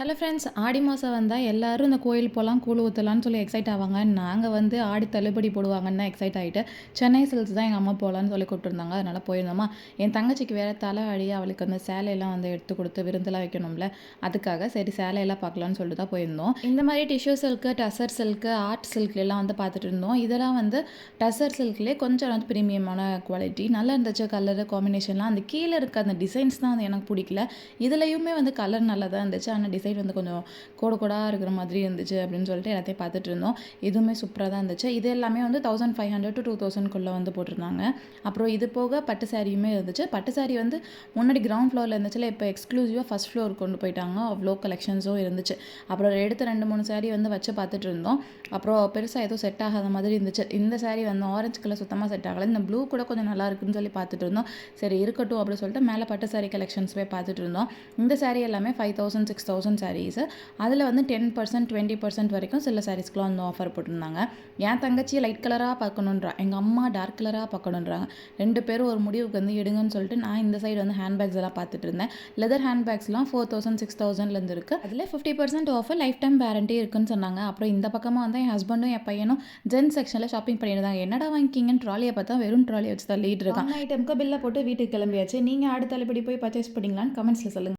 Hello friends ஆடி மாதம் வந்தால் எல்லாரும் இந்த கோயில் போகலாம் கூழ் ஊற்றலான்னு சொல்லி எக்ஸைட் ஆவாங்க. நாங்கள் வந்து ஆடி தள்ளுபடி போடுவாங்கன்னு எக்ஸைட் ஆகிட்டு சென்னை சில்க்ஸ் தான் எங்கள் அம்மா போகலான்னு சொல்லி கூப்பிட்டுருந்தாங்க. அதனால் போயிருந்தோமா. என் தங்கச்சிக்கு வேறு தலை அடி அவளுக்கு வந்து சேலையெல்லாம் வந்து எடுத்து கொடுத்து விருந்தெல்லாம் வைக்கணும்ல. அதுக்காக சரி சேலையெல்லாம் பார்க்கலான்னு சொல்லிட்டு தான் போயிருந்தோம். இந்த மாதிரி tissue silk tussar silk art silk எல்லாம் வந்து பார்த்துட்டு இருந்தோம். இதெல்லாம் வந்து டசர் சில்க்லேயே கொஞ்சம் வந்து ப்ரீமியமான குவாலிட்டி நல்லா இருந்துச்சு கலரு காம்பினேஷன்லாம் அந்த கீழே இருக்க அந்த டிசைன்ஸ் தான் வந்து எனக்கு பிடிக்கல. இதுலேயுமே வந்து கலர் நல்லா தான் இருந்துச்சு. ஆனால் டிசைன் வந்து கொஞ்சம் கோடு கோடாக இருக்கிற மாதிரி இருந்துச்சு அப்படின்னு சொல்லிட்டு எல்லாத்தையும் பார்த்துட்டு இருந்தோம். இதுவுமே சூப்பராக தான் இருந்துச்சு. இது எல்லாமே வந்து thousand five hundred to two தௌசண்ட்குள்ளே வந்து போட்டிருந்தாங்க. அப்புறம் இது போக பட்டு சாரியுமே இருந்துச்சு. பட்டு சாரி வந்து முன்னாடி கிரவுண்ட் ஃப்ளோரில் இருந்துச்சுல இப்போ எக்ஸ்க்ளூசிவாக ஃபஸ்ட் ஃப்ளோர் கொண்டு போயிட்டாங்க. அவ்வளோ கலெக்ஷன்ஸும் இருந்துச்சு. அப்புறம் எடுத்த ரெண்டு மூணு சாரி வந்து வச்சு பார்த்துட்டு இருந்தோம். அப்புறம் பெருசாக எதுவும் செட் ஆகாத மாதிரி இருந்துச்சு. இந்த சாரி வந்து ஆரஞ்சு கலர் சுத்தமாக செட் ஆகலை. இந்த ப்ளூ கூட கொஞ்சம் நல்லா இருக்குன்னு சொல்லி பார்த்துட்டு இருந்தோம். சரி இருக்கட்டும் அப்படின்னு சொல்லிட்டு மேலே பட்டு சாரி கலெக்ஷன்ஸ் போய் பார்த்துட்டு இருந்தோம். இந்த சாரி எல்லாமே five thousand six thousand saris அதில் வந்து டென் பர்சன்ட் டுவெண்ட்டி பர்சன்ட் வரைக்கும் சில சாரீஸ்க்குலாம் வந்து ஆஃபர் போட்டிருந்தாங்க. என் தங்கச்சி லைட் கலராக பார்க்கணுன்றா எங்கள் அம்மா டார்க் கலராக பார்க்கணுன்றாங்க ரெண்டு பேரும் ஒரு முடிவுக்கு வந்து எடுங்கன்னு சொல்லிட்டு நான் இந்த சைடு வந்து ஹேண்ட்பேக்ஸ் எல்லாம் பார்த்துட்டு இருந்தேன். லெதர் ஹேண்ட்பேக்ஸ்லாம் ஃபோர் தௌசண்ட் சிக்ஸ் தௌசண்ட்லேருந்து இருக்குது அதில் fifty percent offer lifetime warranty இருக்குன்னு சொன்னாங்க. அப்புறம் இந்த பக்கமாக வந்து என் ஹஸ்பண்டும் என் பையனும் ஜென் செக்ஷனில் ஷாப்பிங் பண்ணியிருந்தாங்க என்னடா வாங்கிக்கிங்கன்னு ட்ராலியை பார்த்தா வெறும் ட்ராலியை வச்சு தான் லீட் இருக்கான் ஐட்டம்க்கு பில்லை போட்டு வீட்டுக்கு கிளம்பியாச்சு. நீங்கள் அடுத்த தள்ளுபடி போய் பர்ச்சேஸ் பண்ணிங்களான்னு கமெண்ட்ஸில் சொல்லுங்கள்